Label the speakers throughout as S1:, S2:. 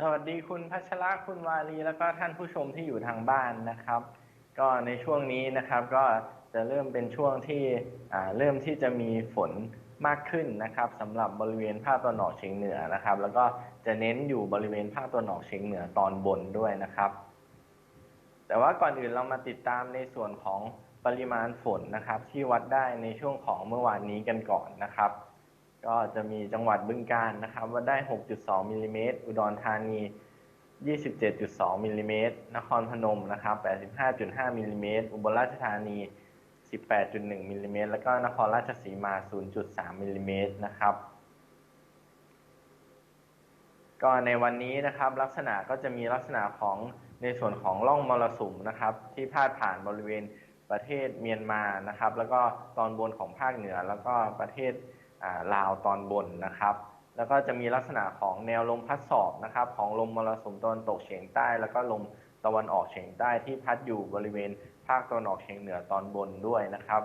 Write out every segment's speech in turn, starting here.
S1: สวัสดีคุณพัชระคุณวารีแล้วก็ท่านผู้ชมที่อยู่ทางบ้านนะครับ ก็ในช่วงนี้นะครับ ก็จะเริ่มเป็นช่วงที่เริ่มที่จะมีฝนมากขึ้นนะครับสำหรับบริเวณภาคตะวันออกเฉียงเหนือนะครับ แล้วก็จะเน้นอยู่บริเวณภาคตะวันออกเฉียงเหนือตอนบนด้วยนะครับ แต่ว่าก่อนอื่นเรามาติดตามในส่วนของปริมาณฝนนะครับ ที่วัดได้ในช่วงของเมื่อวานนี้กันก่อนนะครับ ก็จะมีจังหวัดบึงกาฬนะครับวัดได้ 6.2 มิลลิเมตร อุดรธานี 27.2 มิลลิเมตร นครพนมนะครับ 85.5 มิลลิเมตร อุบลราชธานี 18.1 มิลลิเมตร แล้วก็นครราชสีมา 0.3 มิลลิเมตรนะครับ ก็ในวันนี้นะครับลักษณะก็จะมีลักษณะของในส่วนของร่องมรสุมนะครับ ที่พาดผ่านบริเวณประเทศเมียนมานะครับ แล้วก็ตอนบนของภาคเหนือแล้วก็ประเทศ ลาวตอนบนนะครับ แล้วก็จะมีลักษณะของแนวลมพัดสอบนะครับของลมมรสุมตะวันตกเฉียงใต้ แล้วก็ลมตะวันออกเฉียงใต้ที่พัดอยู่บริเวณภาคตะวันออกเฉียงเหนือตอนบนด้วยนะครับ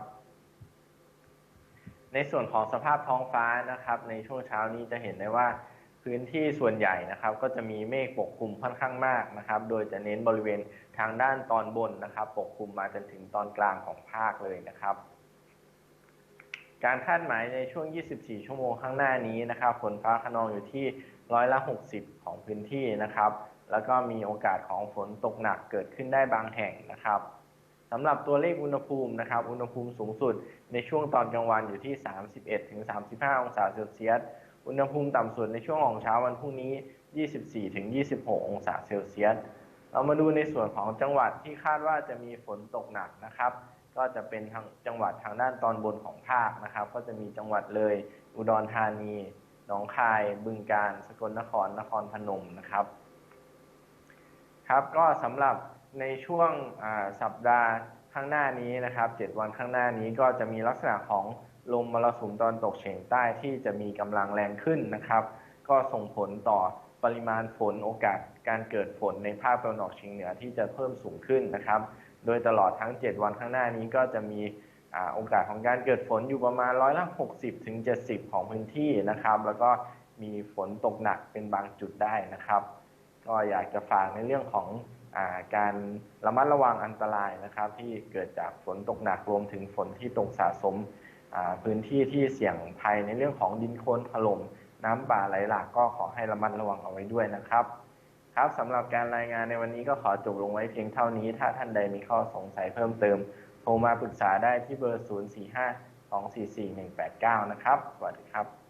S1: ในส่วนของสภาพท้องฟ้านะครับ ในช่วงเช้านี้จะเห็นได้ว่าพื้นที่ส่วนใหญ่นะครับก็จะมีเมฆปกคลุมค่อนข้างมากนะครับ โดยจะเน้นบริเวณทางด้านตอนบนนะครับ ปกคลุมมาจนถึงตอนกลางของภาคเลยนะครับ การคาดหมายในช่วง 24 ชั่วโมงข้างหน้านี้นะครับฝนฟ้าขนองอยู่ที่ร้อยละ 60 ของพื้นที่นะครับ แล้วก็มีโอกาสของฝนตกหนักเกิดขึ้นได้บางแห่งนะครับสำหรับตัวเลขอุณหภูมินะครับ อุณหภูมิสูงสุดในช่วงตอนกลางวันอยู่ที่ 31-35 องศาเซลเซียส อุณหภูมิต่ำสุดในช่วงของเช้าวันพรุ่งนี้ 24-26 องศาเซลเซียส เรามาดูในส่วนของจังหวัดที่คาดว่าจะมีฝนตกหนักนะครับ ก็จะเป็นทางจังหวัดทางด้านตอนบนของภาคนะครับ ก็จะมีจังหวัดเลย อุดรธานีหนองคาย บึงกาฬสกลนครนครพนมนะครับ ครับก็สำหรับในช่วงสัปดาห์ข้างหน้านี้นะครับ 7 วันข้างหน้านี้ก็จะมีลักษณะของลมมรสุมตอนตกเฉียงใต้ที่จะมีกำลังแรงขึ้นนะครับ ก็ส่งผลต่อปริมาณฝนโอกาสการเกิดฝนในภาคตะวันออกเฉียงเหนือที่จะเพิ่มสูงขึ้นนะครับ โดยตลอดทั้ง 7 วันข้างหน้านี้ก็จะมีโอกาสของการเกิดฝนอยู่ประมาณร้อยละ60ถึง70 ของพื้นที่นะครับ แล้วก็มีฝนตกหนักเป็นบางจุดได้นะครับ ก็อยากจะฝากในเรื่องของการระมัดระวังอันตรายนะครับ ที่เกิดจากฝนตกหนักรวมถึงฝนที่ตกสะสมพื้นที่ที่เสี่ยงภัยในเรื่องของดินโคลนถล่มน้ำป่าไหลหลากก็ขอให้ระมัดระวังเอาไว้ด้วยนะครับ ครับสำหรับการรายงานในวันนี้ก็ขอจบลงไว้เพียงเท่านี้ ถ้าท่านใดมีข้อสงสัยเพิ่มเติม โทรมาปรึกษาได้ที่เบอร์ 045 244 189 นะครับ สวัสดีครับ